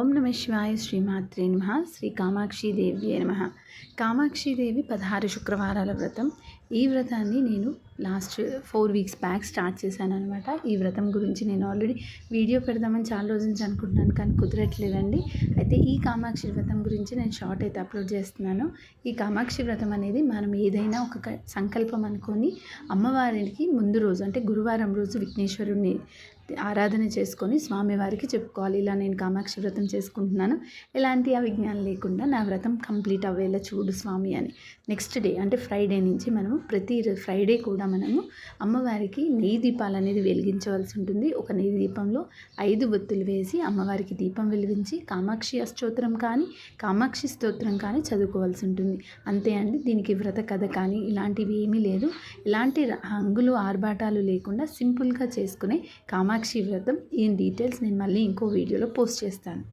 ఓం నమ శివాయ శ్రీమాత్రే నమ శ్రీ కామాక్షిదేవి నమ. కామాక్షిదేవి పదహారు శుక్రవారాల వ్రతం. ఈ వ్రతాన్ని నేను last four weeks back start చేశాను అనమాట ఈ వ్రతం గురించి నేను ఆల్రెడీ వీడియో పెడదామని చాలా రోజు నుంచి అనుకుంటున్నాను కానీ కుదరట్లేదండి. అయితే ఈ కామాక్షి వ్రతం గురించి నేను షార్ట్ అయితే అప్లోడ్ చేస్తున్నాను. ఈ కామాక్షి వ్రతం అనేది మనం ఏదైనా ఒక సంకల్పం అనుకొని అమ్మవారికి ముందు రోజు అంటే గురువారం రోజు విఘ్నేశ్వరుడిని ఆరాధన చేసుకొని స్వామివారికి చెప్పుకోవాలి. ఇలా నేను కామాక్షి వ్రతం చేసుకుంటున్నాను. ఎలాంటి అవిజ్ఞానం లేకుండా నా వ్రతం కంప్లీట్ అవ్వేలా చూడు స్వామి అని. నెక్స్ట్ డే అంటే ఫ్రైడే నుంచి మనము ప్రతి ఫ్రైడే కూడా మనము అమ్మవారికి నెయ్యి దీపాలు అనేది వెలిగించవలసి ఉంటుంది. ఒక నెయ్యి దీపంలో ఐదు ఒత్తులు వేసి అమ్మవారికి దీపం వెలిగించి కామాక్షి అష్టోత్తరం కానీ కామాక్షి స్తోత్రం కానీ చదువుకోవాల్సి ఉంటుంది. అంతే అండి. దీనికి వ్రత కథ కానీ ఇలాంటివి ఏమీ లేదు. ఇలాంటి రంగులు హంగులు ఆర్భాటాలు లేకుండా సింపుల్గా చేసుకునే కామాక్షి వ్రతం. ఈ డీటెయిల్స్ నేను మళ్ళీ ఇంకో వీడియోలో పోస్ట్ చేస్తాను.